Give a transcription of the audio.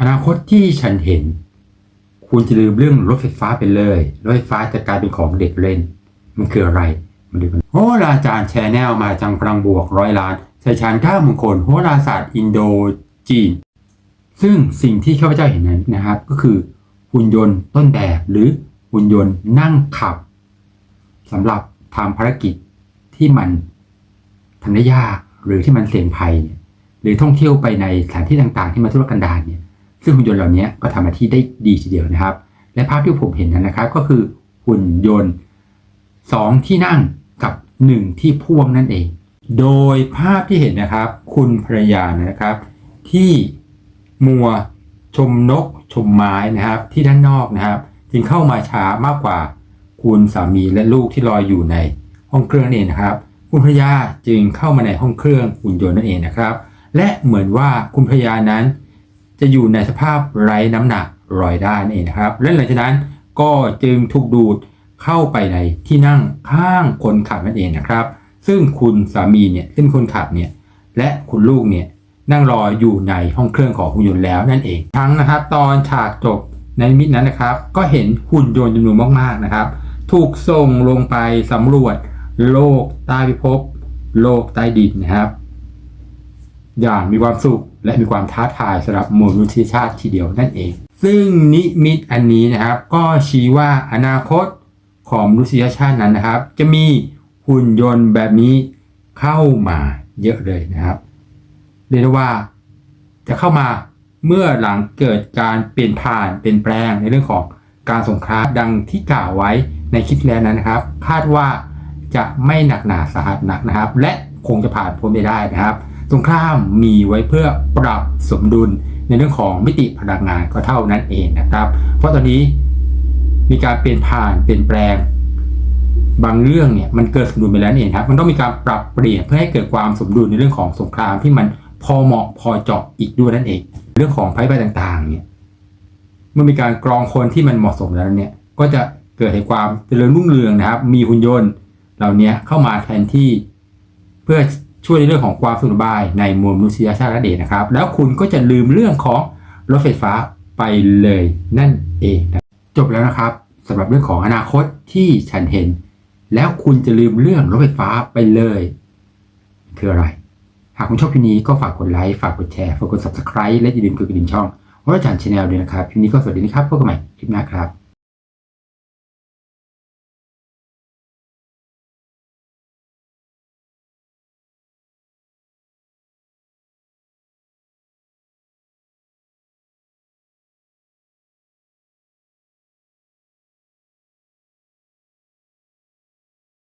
อนาคตที่ฉันเห็น คุณจะลืมเรื่องรถไฟฟ้าไปเลย รถไฟฟ้าจะกลายเป็นของเด็กเล่น มันคืออะไรมาดูกันโหราจารย์แชนแนลมาจังพลังบวกร้อยล้านชัยชาญก้ามงคลโหราศาสตร์อินโดจีน ซึ่งสิ่งที่ข้าพเจ้าเห็นนั้นนะครับ ก็คือหุ่นยนต์ต้นแบบหรือหุ่นยนต์นั่งขับสำหรับทำภารกิจที่มันทำได้ยากหรือที่มันเสี่ยงภัย หรือท่องเที่ยวไปในสถานที่ต่างๆ ที่มันทุรกันดารเนี่ย ซึ่งหุ่นยนต์เหล่านี้ก็ทำหน้าที่ได้ดีทีเดียวนะครับ และภาพที่ผมเห็นนั้นนะครับ ก็คือหุ่นยนต์สองที่นั่งกับหนึ่งที่พ่วงนั่นเอง โดยภาพที่เห็นนะครับ คุณภรรยานะครับ ที่มัวชมนกชมไม้นะครับ ที่ด้านนอกนะครับ จึงเข้ามาช้ามากกว่า คุณสามีและลูกที่รอยอยู่ในห้องเครื่องนั่นเองนะครับ คุณภรรยาจึงเข้ามาในห้องเครื่องหุ่นยนต์นั่นเองนะครับ และเหมือนว่าคุณภรรยานั้น จะอยู่ในสภาพไร้น้ำหนักลอยได้นั่นเองนะครับและหลังจากนั้นก็จึงถูกดูดเข้าไปในที่นั่งข้างคนขับนั่นเองนะครับ ซึ่งคุณสามีเนี่ยซึ่งคนขับเนี่ยและคุณลูกเนี่ยนั่งรออยู่ในห้องเครื่องของหุ่นยนต์แล้วนั่นเอง ทั้งนะครับตอนฉากจบในมิตนั้นนะครับ ก็เห็นหุ่นยนต์จำนวนมากๆนะครับ ถูกส่งลงไปสำรวจโลกใต้พิภพโลกใต้ดินนะครับ อย่างมีความสุขและมีความท้าทายสำหรับมนุษยชาติทีเดียวนั่นเอง ซึ่งนิมิตอันนี้นะครับ ก็ชี้ว่าอนาคตของมนุษยชาตินั้นนะครับ จะมีหุ่นยนต์แบบนี้เข้ามาเยอะเลยนะครับเรียกว่าจะเข้ามาเมื่อหลังเกิดการเปลี่ยนผ่านเปลี่ยนแปลงในเรื่องของการสงครามดังที่กล่าวไว้ในคลิปแล้วนั้นนะครับ คาดว่าจะไม่หนักหนาสาหัสหนักนะครับ และคงจะผ่านพ้นไปได้นะครับ สงครามมีไว้เพื่อปรับสมดุลในเรื่องของมิติพลังงานก็เท่านั้นเองนะครับ เพราะตอนนี้มีการเปลี่ยนผ่านเปลี่ยนแปลง บางเรื่องเนี่ยมันเกิดสมดุลไปแล้วนี่เองครับ มันต้องมีการปรับเปลี่ยนเพื่อให้เกิดความสมดุลในเรื่องของสงครามที่มันพอเหมาะพอเจาะอีกด้วยนั่นเอง เรื่องของภัยพิบัติต่างๆเนี่ยเมื่อมีการกรองคนที่มันเหมาะสมแล้วเนี่ยก็จะเกิดให้ความเจริญรุ่งเรืองนะครับ มีหุ่นยนต์เหล่านี้เข้ามาแทนที่เพื่อ ช่วยในเรื่องของความสะดวกสบายในมวลมนุษยชาตินั่นเองนะครับ แล้วคุณก็จะลืมเรื่องของรถไฟฟ้าไปเลยนั่นเองนะจบแล้วนะครับสำหรับเรื่องของอนาคตที่ฉันเห็น แล้วคุณจะลืมเรื่องรถไฟฟ้าไปเลยคืออะไร หากคุณชอบคลิปนี้ก็ฝากกดไลค์ฝากกดแชร์ฝากกด subscribe และอย่าลืมกดกระดิ่งช่องว่าอาจารย์ชาแนลด้วยนะครับคลิปนี้ก็สวัสดีนะครับพบกันใหม่คลิปหน้าครับ